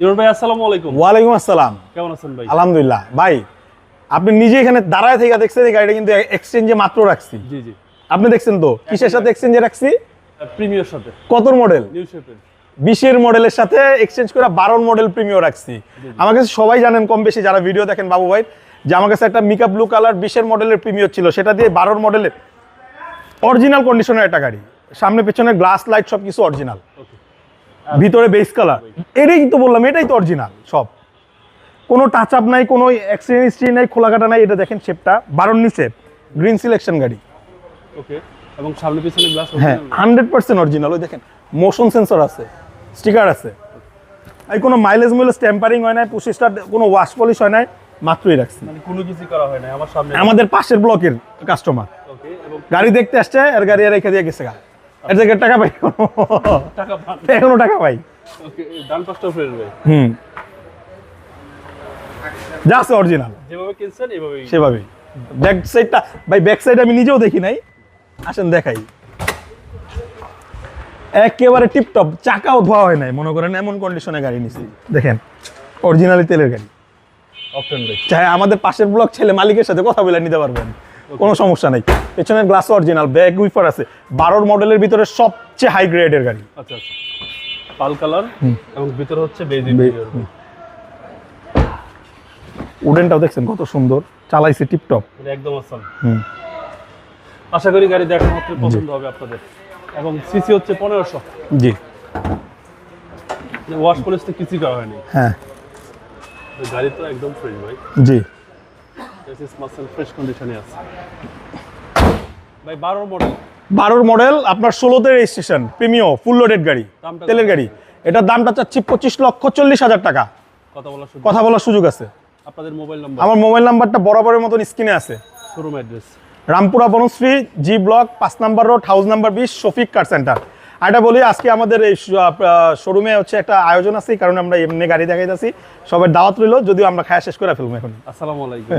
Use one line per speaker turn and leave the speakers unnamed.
ইমরান ভাই আসসালামু আলাইকুম।
ওয়ালাইকুম আসসালাম।
কেমন আছেন ভাই?
আলহামদুলিল্লাহ। ভাই আপনি নিজে এখানে দাঁড়ায় থেকে দেখছেন এই গাড়িটা কিন্তু এক্সচেঞ্জে মাত্র রাখছি।
জি জি।
আপনি দেখছেন তো কিসের সাথে এক্সচেঞ্জে রাখছি?
প্রিমিয়র সাথে।
কতর মডেল
নিউ শেপের।
বিশের মডেলের সাথে এক্সচেঞ্জ করে বারোর মডেল প্রিমিয়ার রাখছি। আমার কাছে সবাই জানেন কম বেশি যারা ভিডিও দেখেন বাবু ভাই যে আমার কাছে একটা মিকা ব্লু কালার বিশের মডেলের প্রিমিয়ার ছিল। সেটা দিয়ে বারোর মডেলের অরিজিনাল কন্ডিশনের একটা গাড়ি। সামনে পেছনে গ্লাস লাইট সব কিছু অরিজিনাল ভিতরে বেস কালার এটাই তো বললাম এটাই তো অরিজিনাল সব। কোনো টাচ আপ নাই কোনো অ্যাক্সিডেন্ট হিস্ট্রি নাই খোলা কাটা নাই এটা দেখেন শেপটা বারোর শেপ গ্রিন সিলেকশন গাড়ি।
ওকে এবং সামনে পিছনে গ্লাস
হ্যাঁ হান্ড্রেড পার্সেন্ট অরিজিনাল ওই দেখেন মোশন সেন্সর আছে স্টিকার আছে। এই কোনো মাইলেজ মাইলেজ টেম্পারিং হয় নাই পঁচিশটা কোনো ওয়াশ পলিশ হয় নাই মাত্রই রাখছি।
মানে কোনো কিছু করা হয় না আমার সামনে।
আমাদের পাশের ব্লকের কাস্টমার
ওকে এবং
গাড়ি দেখতে আসছে আর গাড়ি আর রেখে দিয়ে গেছে গা। এর টাকা পাই।
টাকা
এখনও টাকা পাই।
ওকে ডান পাশটা ফ্রেশ ভাই
হুম। আছে অরিজিনাল
যেভাবে কিনছেন এভাবেই।
সেভাবেই। ব্যাক সাইডটা ভাই ব্যাক সাইড আমি নিজেও দেখি নাই। আসেন দেখাই। একেবারে টিপটপ চাকাও ধোয়া হয় নাই। মনে করেন এমন কন্ডিশনে গাড়ি নিছি। দেখেন অরিজিনালি তেলের গাড়ি।
অপটেন ভাই
চাই আমাদের পাশের ব্লক ছেলে মালিকের সাথে কথা বলে নিতে পারবেন। কোনো সমস্যা নেই। পেছনের গ্লাস অরিজিনাল ব্যাক উইফার আছে। বারোর মডেলের ভিতরে সবচেয়ে হাই গ্রেডের গাড়ি।
আচ্ছা আচ্ছা। পাল কালার এবং ভিতরে হচ্ছে বেজি
উডেনটাও দেখছেন কত সুন্দর। চালাইছে টিপটপ
একদম
হুম।
আশা করি গাড়ি দেখা মাত্র পছন্দ হবে আপনাদের। এবং সিসি হচ্ছে পনেরোশো।
জি।
ওয়াশ পলিশ তো কিছুই করা হয়নি।
হ্যাঁ।
গাড়ি তো একদম ফ্রেশ ভাই।
জি।
এসএস মাসেল ফ্রেশ কন্ডিশনে আছে ভাই বারোর মডেল
বারোর মডেল আপনার ষোলোতে রেজিস্ট্রেশন প্রিমিও ফুল লোডেড গাড়ি
দামটা
তেলের গাড়ি। এটার দামটা চাচ্ছি পঁচিশ লক্ষ চল্লিশ হাজার টাকা।
কথা বলার সুযোগ
কথা বলার সুযোগ আছে।
আপনাদের মোবাইল নম্বর
আমার মোবাইল নাম্বারটা বরাবরের মতন স্ক্রিনে আছে।
Showroom address
Rampura Banasree G block পাঁচ নাম্বার রোড হাউস নাম্বার বিশ শফিক কার সেন্টার আর এটা বলি আজকে আমাদের এই শোরুমে হচ্ছে একটা আয়োজন আছে কারণ আমরা এমনি গাড়ি দেখাইতেছি। সবাই দাওয়াত রইল যদিও আমরা খায়া শেষ করে ফেলব এখন।
আসসালামু আলাইকুম।